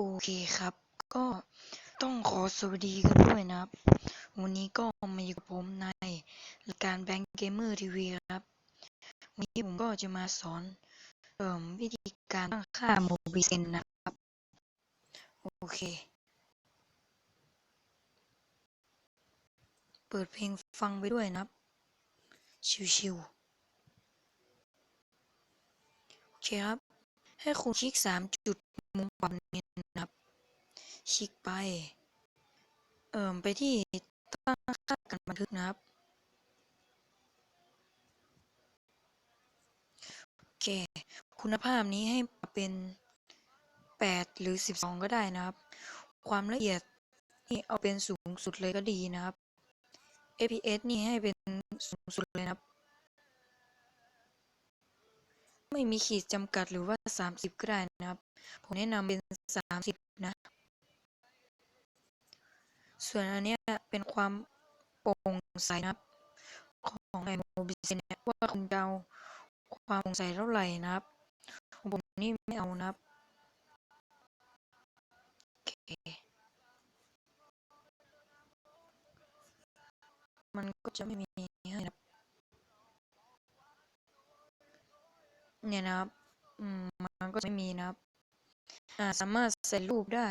โอเคครับ ก็ต้องขอสวัสดีกันด้วยนะครับ วันนี้ก็มาอยู่กับผมในรายการแบง k ์เกมเมอร์ทีวีครับ วันนี้ผมก็จะมาสอนเอ่มวิธีการตั้งค่าโมบิเซนนะครับ โอเค เปิดเพลงฟังไปด้วยนะครับ ชิวๆโอเคครับ ให้คุณคลิกสามจุดมุมปรับนี้นะ คลิกไป เอ่มไปที่ตั้งค่าการบันทึกนะครับ โอเค คุณภาพนี้ให้เป็น 8 หรือ 12 ก็ได้นะครับ ความละเอียดนี่เอาเป็นสูงสุดเลยก็ดีนะครับ APS นี่ให้เป็นสูงสุดเลยนะครับ ไม่มีขีดจำกัดหรือว่า 30 ก็ได้นะครับ ผมแนะนำเป็น 30 นะ ส่วนอันนี้เป็นความโปร่งใสนะครับของไอโมบิเซนเนี่ยว่าคุณจะเอาความโปร่งใสเท่าไหร่นะครับผมนี่ไม่เอานะครับโอเคมันก็จะไม่มีให้นะครับเนี่ยนะครับมันก็จะไม่มีนะครับสามารถใส่รูปได้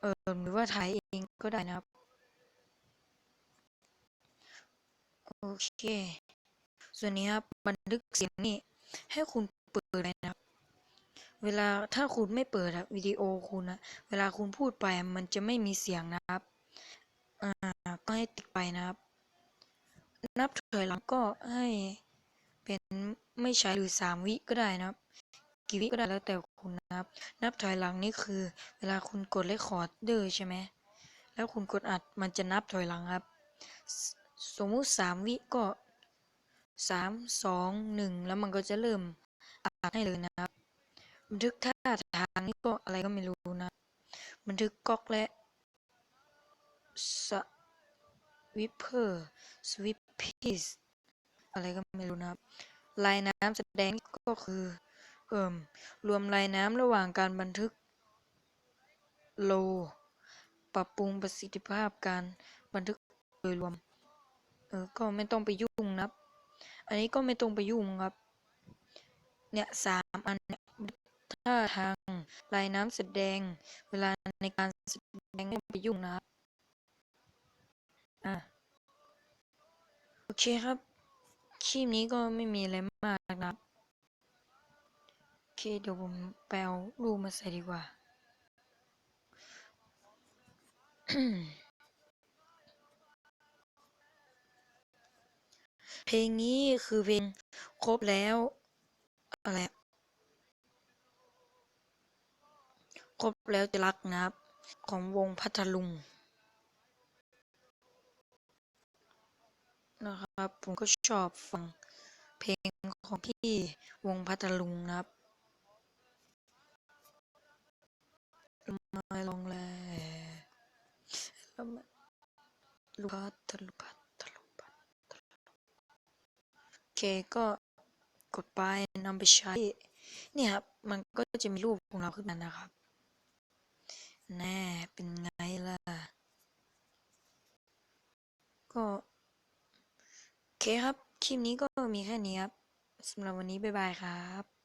เออหรือว่าถ่ายเองก็ได้นะครับ โอเค ส่วนนี้ครับบันทึกเสียงนี่ ให้คุณเปิดเลยนะครับ เวลาถ้าคุณไม่เปิดอะวิดีโอคุณนะเวลาคุณพูดไปมันจะไม่มีเสียงนะครับอ่าก็ให้ติดไปนะครับ นับถอยหลังก็ให้เป็นไม่ใช้หรือสามวิก็ได้นะครับ กี่วิก็ได้แล้วแต่ คุณนับ นับถอยหลังนี่คือ เวลาคุณกดเลคคอร์ดเดอร์ใช่ไหมแล้วคุณกดอัดมันจะนับถอยหลังครับสสมมุติสามวิก็สามสองหนึ่งแล้วมันก็จะเริ่มอัดให้เลยนะครับบันทึกท่าทางนี่ก็อะไรก็ไม่รู้นะ บันทึกก๊อกและสวิปเปอร์สวิปพีสอะไรก็ไม่รู้นะครับลายน้ำแสดงก็คือ เอิ่ม รวมลายน้ำระหว่างการบันทึก โล ปรับปรุงประสิทธิภาพการบันทึกโดยรวม เออ ก็ไม่ต้องไปยุ่งนะับอันนี้ก็ไม่ต้องไปยุ่งครับ เนี่ยสามอันเนี่ยท่าทางลายน้ำแสดง เวลาในการแสดงไม่ไปยุ่งนะครับ อะ โอเคครับคลิปนี้ก็ไม่มีอะไรมากนะครับ ค เดี๋ยวผมแปลรูมาใส่ดีกว่า เพลงนี้คือเพลงครบแล้ว อะไร ครบแล้วจะรักนะครับ ของวงพัทลุง นะครับ ผมก็ชอบฟังเพลงของพี่วงพัทลุงนะครับ มาลองแลแล้วมาลุพัทลุพัทลุพัทลุโอเคก็กดไปนำไปใช้ เนี่ยครับ มันก็จะมีรูปของเราขึ้นมานะครับ แน่เป็นไงล่ะ ก็โอเคครับ คลิปนี้ก็มีแค่นี้ครับสำหรับวันนี้ บ๊ายบายครับ